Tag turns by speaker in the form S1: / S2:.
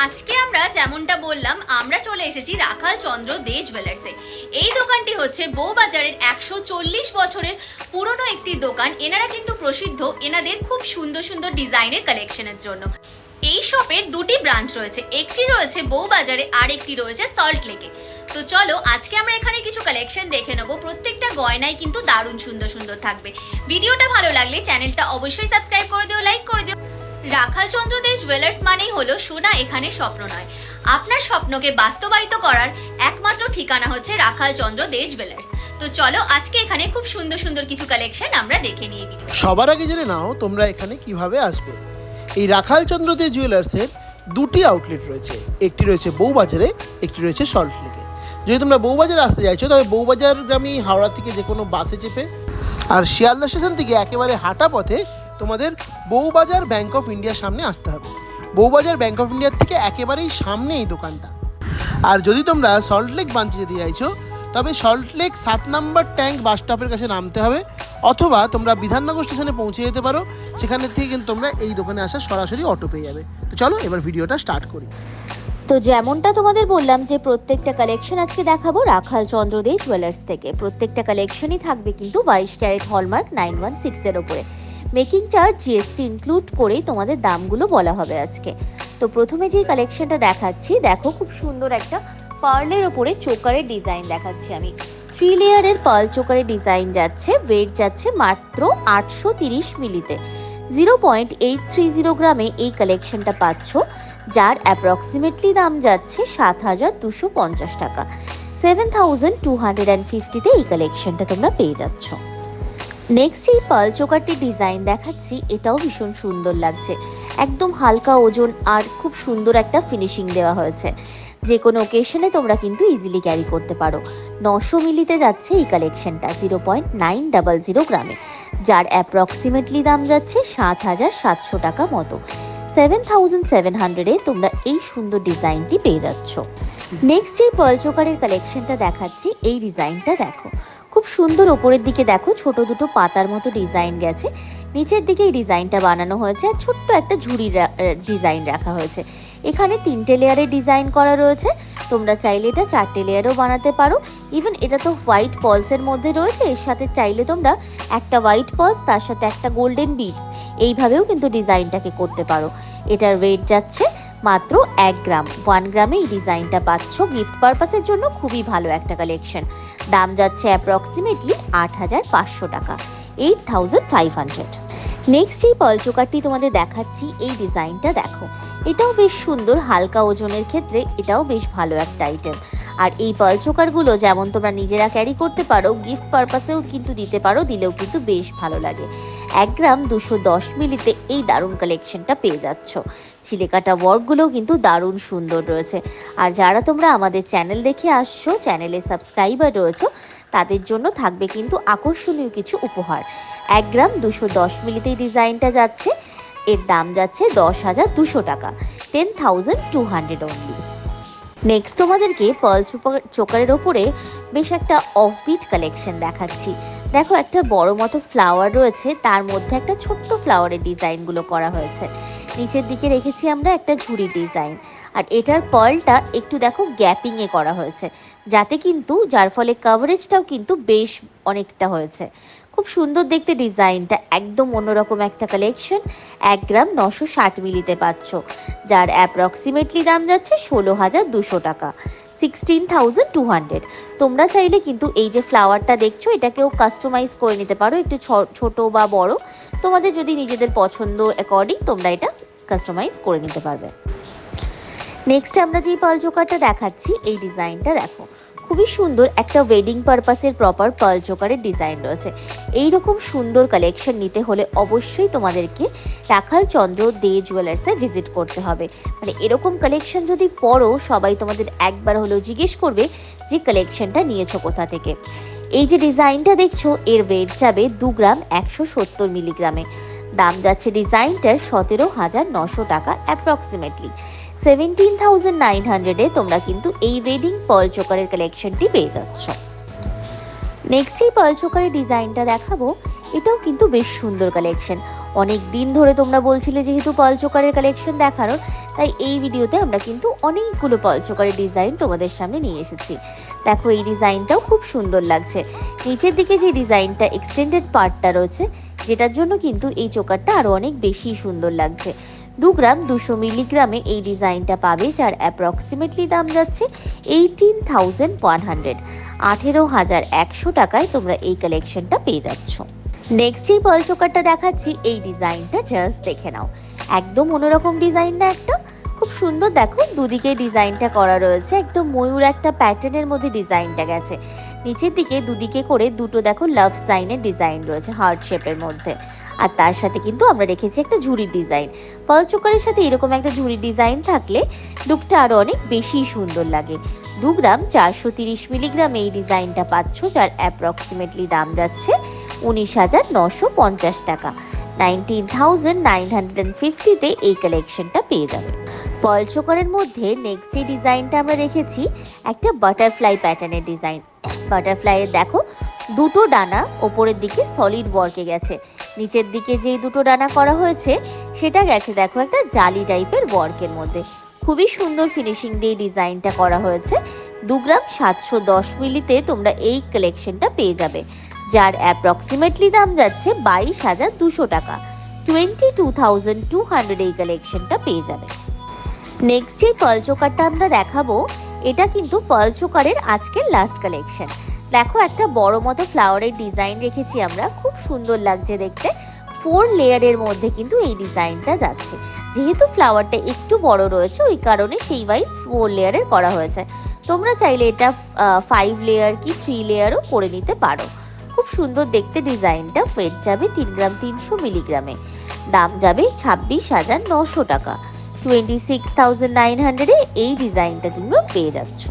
S1: আজকে আমরা যেমনটা বললাম, আমরা চলে এসেছি রাখাল চন্দ্র দে জুয়েলার্সে এই দোকানটি হচ্ছে বউবাজারের একশো চল্লিশ বছরের পুরনো একটি দোকান। এনারা কিন্তু প্রসিদ্ধ, এনাদের খুব সুন্দর সুন্দর ডিজাইনের কালেকশনের জন্য। এই শপের দুটি ব্রাঞ্চ রয়েছে, একটি রয়েছে বউবাজারে আর একটি রয়েছে সল্ট লেকে তো চলো, আজকে আমরা এখানে কিছু কালেকশন দেখে নেব। প্রত্যেকটা গয়নায় কিন্তু দারুণ সুন্দর সুন্দর থাকবে। ভিডিওটা ভালো লাগলে চ্যানেলটা অবশ্যই সাবস্ক্রাইব করে দিও লাইক করে দিও। রাখাল চন্দ্র জুয়েলার্স মানেই হলো সোনা এখানে স্বপ্ন নয়। আপনার স্বপ্নকে বাস্তবায়িত করার একমাত্র ঠিকানা হচ্ছে রাখাল চন্দ্র দে জুয়েলার্স তো চলো আজকে এখানে খুব সুন্দর সুন্দর কিছু কালেকশন আমরা দেখে নিয়ে ভিডিও
S2: সবার আগে জেনে নাও তোমরা এখানে কীভাবে আসবে। এই রাখাল চন্দ্র দে জুয়েলার্সের দুটি আউটলেট রয়েছে। একটি রয়েছে বউবাজারে, একটি রয়েছে সল্ট লেকে যদি তোমরা বউবাজারে আসতে চাইছো, তবে বউবাজার গ্রামী হাওড়া থেকে যে কোনো বাসে চেপে আর শিয়ালদা স্টেশন থেকে একেবারে হাঁটা পথে তোমাদের বউবাজার ব্যাংক অফ ইন্ডিয়ার সামনে আসতে হবে। বউবাজার ব্যাংক অফ ইন্ডিয়ার থেকে একেবারেই সামনে এই দোকানটা। আর যদি তোমরা সল্টলেক ব্রাঞ্চে যেতে চাইছো, তবে সল্টলেক সাত নম্বর ট্যাঙ্ক বাস স্টপের কাছে নামতে হবে, অথবা তোমরা বিধাননগর স্টেশনে পৌঁছে যেতে পারো, সেখানে থেকে কিন্তু তোমরা এই দোকানে আসা সরাসরি অটো পেয়ে যাবে। তো চলো এবার ভিডিওটা স্টার্ট করি।
S3: তো যেমনটা তোমাদের বললাম যে প্রত্যেকটা কালেকশন আজকে দেখাবো, রাখাল চন্দ্র দে জুয়েলার্স থেকে। প্রত্যেকটা কালেকশনই থাকবে কিন্তু বাইশ ক্যারেট হলমার্ক নাইন ওয়ান সিক্সের ওপরে। মেকিং চার্জ জিএসটি ইনক্লুড করেই তোমাদের দামগুলো বলা হবে আজকে। তো প্রথমে যে কালেকশনটা দেখাচ্ছি, দেখো খুব সুন্দর একটা পার্লের ওপরে চোকারের ডিজাইন দেখাচ্ছি আমি। থ্রি লেয়ারের পার্ল চোকারের ডিজাইন যাচ্ছে ওয়েট যাচ্ছে মাত্র আটশো তিরিশ মিলিতে। Zero point eight three zero গ্রামে এই কালেকশনটা পাচ্ছ, যার অ্যাপ্রক্সিমেটলি দাম যাচ্ছে সাত হাজার দুশো পঞ্চাশ টাকা। Seven thousand two hundred and ফিফটিতে এই কালেকশনটা তোমরা পেয়ে যাচ্ছ। নেক্সট এই পাল চোকারটির ডিজাইন দেখাচ্ছি। এটাও ভীষণ সুন্দর লাগছে। একদম হালকা ওজন আর খুব সুন্দর একটা ফিনিশিং দেওয়া হয়েছে। যে কোনো ওকেশনে তোমরা কিন্তু ইজিলি ক্যারি করতে পারো। নশো মিলিতে যাচ্ছে এই কালেকশনটা zero point nine double zero গ্রামে। যার অ্যাপ্রক্সিমেটলি দাম যাচ্ছে সাত হাজার সাতশো টাকা মতো। সেভেন থাউজেন্ড সেভেন হান্ড্রেডে তোমরা এই সুন্দর ডিজাইনটি পেয়ে যাচ্ছ। নেক্সট এই পার্ল চোকারের কালেকশনটা দেখাচ্ছি। এই ডিজাইনটা দেখো। খুব সুন্দর ওপরের দিকে দেখো, ছোট দুটো পাতার মতো ডিজাইন গেছে। নিচের দিকে এই ডিজাইনটা বানানো হয়েছে আর ছোট্ট একটা ঝুড়ি ডিজাইন রাখা হয়েছে। এখানে তিনটে লেয়ারের ডিজাইন করা রয়েছে। তোমরা চাইলে এটা চারটে লেয়ারও বানাতে পারো। ইভেন এটা তো হোয়াইট পলসের মধ্যে রয়েছে, এর সাথে চাইলে তোমরা একটা হোয়াইট পলস, তার সাথে একটা গোল্ডেন বিট এইভাবেও কিন্তু ডিজাইনটাকে করতে পারো। এটার ওয়েট যাচ্ছে মাত্র এক গ্রাম। ওয়ান গ্রামে এই ডিজাইনটা পাচ্ছ। গিফট পারপাসের জন্য খুবই ভালো একটা কালেকশন দাম যাচ্ছে অ্যাপ্রক্সিমেটলি আট হাজার পাঁচশো টাকা eight thousand five hundred next এই পলচোকারটি তোমাদের দেখাচ্ছি, এই ডিজাইনটা দেখো। এটাও বেশ সুন্দর, হালকা ওজনের ক্ষেত্রে এটাও বেশ ভালো একটা আইটেম আর এই পলচোকারগুলো যেমন তোমরা নিজেরা ক্যারি করতে পারো গিফট পারপাসেও কিন্তু দিতে পারো, দিলেও কিন্তু বেশ ভালো লাগে। এক গ্রাম দুশো দশ মিলিতে এই দারুণ কালেকশনটা পেয়ে যাচ্ছ। চিলেকাটা ওয়ার্কগুলোও কিন্তু দারুণ সুন্দর রয়েছে। আর যারা তোমরা আমাদের চ্যানেল দেখে আসছো চ্যানেলে সাবস্ক্রাইবার রয়েছো, তাদের জন্য থাকবে কিন্তু আকর্ষণীয় কিছু উপহার। এক গ্রাম দুশো দশ মিলিতে ডিজাইনটা যাচ্ছে। এর দাম যাচ্ছে দশ হাজার দুশো টাকা ten thousand two hundred only next তোমাদেরকে পার্ল চোকারের ওপরে বেশ একটা অফবিট কালেকশন দেখাচ্ছি। দেখো, একটা বড় মতো ফ্লাওয়ার রয়েছে, তার মধ্যে একটা ছোট্ট ফ্লাওয়ারের ডিজাইনগুলো করা হয়েছে। নিচের দিকে রেখেছি আমরা একটা ঝুড়ি ডিজাইন আর এটার পলটা একটু দেখো গ্যাপিংয়ে করা হয়েছে, যাতে কিন্তু, যার ফলে কাভারেজটাও কিন্তু বেশ অনেকটা হয়েছে। খুব সুন্দর দেখতে ডিজাইনটা একদম অন্যরকম একটা কালেকশন এক গ্রাম নশো ষাট মিলিতে পাচ্ছ, যার অ্যাপ্রক্সিমেটলি দাম যাচ্ছে ষোলো হাজার দুশো টাকা। সিক্সটিন থাউজেন্ড টু হান্ড্রেড তোমরা চাইলে কিন্তু এই যে ফ্লাওয়ারটা দেখছ, এটাকেও কাস্টমাইজ করে নিতে পারো, একটু ছোট বা বড়। তোমাদের যদি নিজেদের পছন্দ অ্যাকর্ডিং তোমরা এটা কাস্টমাইজ করে নিতে পারবে। নেক্সট আমরা যেই পালচোকারটা দেখাচ্ছি, এই ডিজাইনটা দেখো। খুবই সুন্দর একটা ওয়েডিং পারপাসের প্রপার পার্ল চোকারের ডিজাইন রয়েছে। এই রকম সুন্দর কালেকশন নিতে হলে অবশ্যই তোমাদেরকে রাখাল চন্দ্র দে জুয়েলার্সে ভিজিট করতে হবে। মানে এরকম কালেকশন যদি পড়ো, সবাই তোমাদের একবার হলেও জিজ্ঞেস করবে যে কালেকশনটা নিয়েছো কোথা থেকে। এই যে ডিজাইনটা দেখছ, এর ওয়েট যাবে দু গ্রাম একশো সত্তর মিলিগ্রামে দাম যাচ্ছে ডিজাইনটার সতেরো হাজার নশো টাকা অ্যাপ্রক্সিমেটলি সেভেন্টিন থাউজেন্ড নাইন হান্ড্রেডে তোমরা কিন্তু এই ওয়েডিং পার্ল চোকারের কালেকশনটি পেয়ে যাচ্ছ। নেক্সট এই পার্ল চোকারের ডিজাইনটা দেখাবো, এটাও কিন্তু বেশ সুন্দর কালেকশন অনেক দিন ধরে তোমরা বলছিলে যেহেতু পলচোকারের কালেকশন দেখানোর, তাই এই ভিডিওতে আমরা কিন্তু অনেকগুলো পলচোকারের ডিজাইন তোমাদের সামনে নিয়ে এসেছি। দেখো, এই ডিজাইনটাও খুব সুন্দর লাগছে। নিচের দিকে যে ডিজাইনটা এক্সটেন্ডেড পার্টটা রয়েছে, যেটার জন্য কিন্তু এই চোকারটা আরও অনেক বেশি সুন্দর লাগছে। দু গ্রাম দুশো মিলিগ্রামে এই ডিজাইনটা পাবে, যার অ্যাপ্রক্সিমেটলি দাম যাচ্ছে এইটিন থাউজেন্ড ওয়ান হান্ড্রেড আঠেরো হাজার একশো টাকায় তোমরা এই কালেকশনটা পেয়ে যাচ্ছ। নেক্সট যেই বল চোকারটা দেখাচ্ছি, এই ডিজাইনটা জাস্ট দেখে নাও। একদম অন্যরকম ডিজাইন না একটা, খুব সুন্দর দেখো, দুদিকে ডিজাইনটা করা রয়েছে, একদম ময়ূর একটা প্যাটার্নের মধ্যে ডিজাইনটা গেছে। নিচের দিকে দুদিকে করে দুটো দেখো লাভ সাইনের ডিজাইন রয়েছে হার্ট শেপের মধ্যে। আর তার সাথে কিন্তু আমরা রেখেছি একটা ঝুড়ির ডিজাইন। পাল চোকারের সাথে এরকম একটা ঝুড়ির ডিজাইন থাকলে লুকটা আরও অনেক বেশি সুন্দর লাগে। দু গ্রাম চারশো তিরিশ মিলিগ্রাম এই ডিজাইনটা পাচ্ছ, যার অ্যাপ্রক্সিমেটলি দাম যাচ্ছে উনিশ হাজার নশো পঞ্চাশ টাকা। Nineteen thousand nine hundred and ফিফটিতে এই কালেকশনটা পেয়ে যাবে। পলচোকারের মধ্যে নেক্সট যে ডিজাইনটা আমরা রেখেছি, একটা বাটারফ্লাই প্যাটার্নের ডিজাইন। বাটারফ্লাইয়ের দেখো, দুটো ডানা ওপরের দিকে সলিড ওয়ার্কে গেছে। নিচের দিকে যেই দুটো ডানা করা হয়েছে, সেটা গেছে দেখো একটা জালি টাইপের ওয়ার্কের মধ্যে। খুবই সুন্দর ফিনিশিং দিয়ে ডিজাইনটা করা হয়েছে। দু গ্রাম সাতশো দশ মিলিতে তোমরা এই কালেকশনটা পেয়ে যাবে। যার অ্যাপ্রক্সিমেটলি দাম যাচ্ছে বাইশ হাজার দুশো টাকা। Twenty two thousand two hundred এই কালেকশনটা পেয়ে যাবে। নেক্সট যে পার্ল চোকারটা আমরা দেখাবো, এটা কিন্তু পার্ল চোকারের আজকের লাস্ট কালেকশন দেখো, একটা বড় মতো ফ্লাওয়ারের ডিজাইন রেখেছি আমরা। খুব সুন্দর লাগছে দেখতে। ফোর লেয়ারের মধ্যে কিন্তু এই ডিজাইনটা যাচ্ছে। যেহেতু ফ্লাওয়ারটা একটু বড় রয়েছে, ওই কারণে সেই ওয়াইজ ফোর লেয়ারের করা হয়েছে। তোমরা চাইলে এটা ফাইভ লেয়ার কি থ্রি লেয়ারও করে নিতে পারো। খুব সুন্দর দেখতে ডিজাইনটা ফেট যাবে তিন গ্রাম তিনশো মিলিগ্রামে। দাম যাবে ছাব্বিশ হাজার নশো টাকা। টোয়েন্টি সিক্স থাউজেন্ড নাইন হান্ড্রেডে এই ডিজাইনটা তোমরা পেয়ে যাচ্ছ।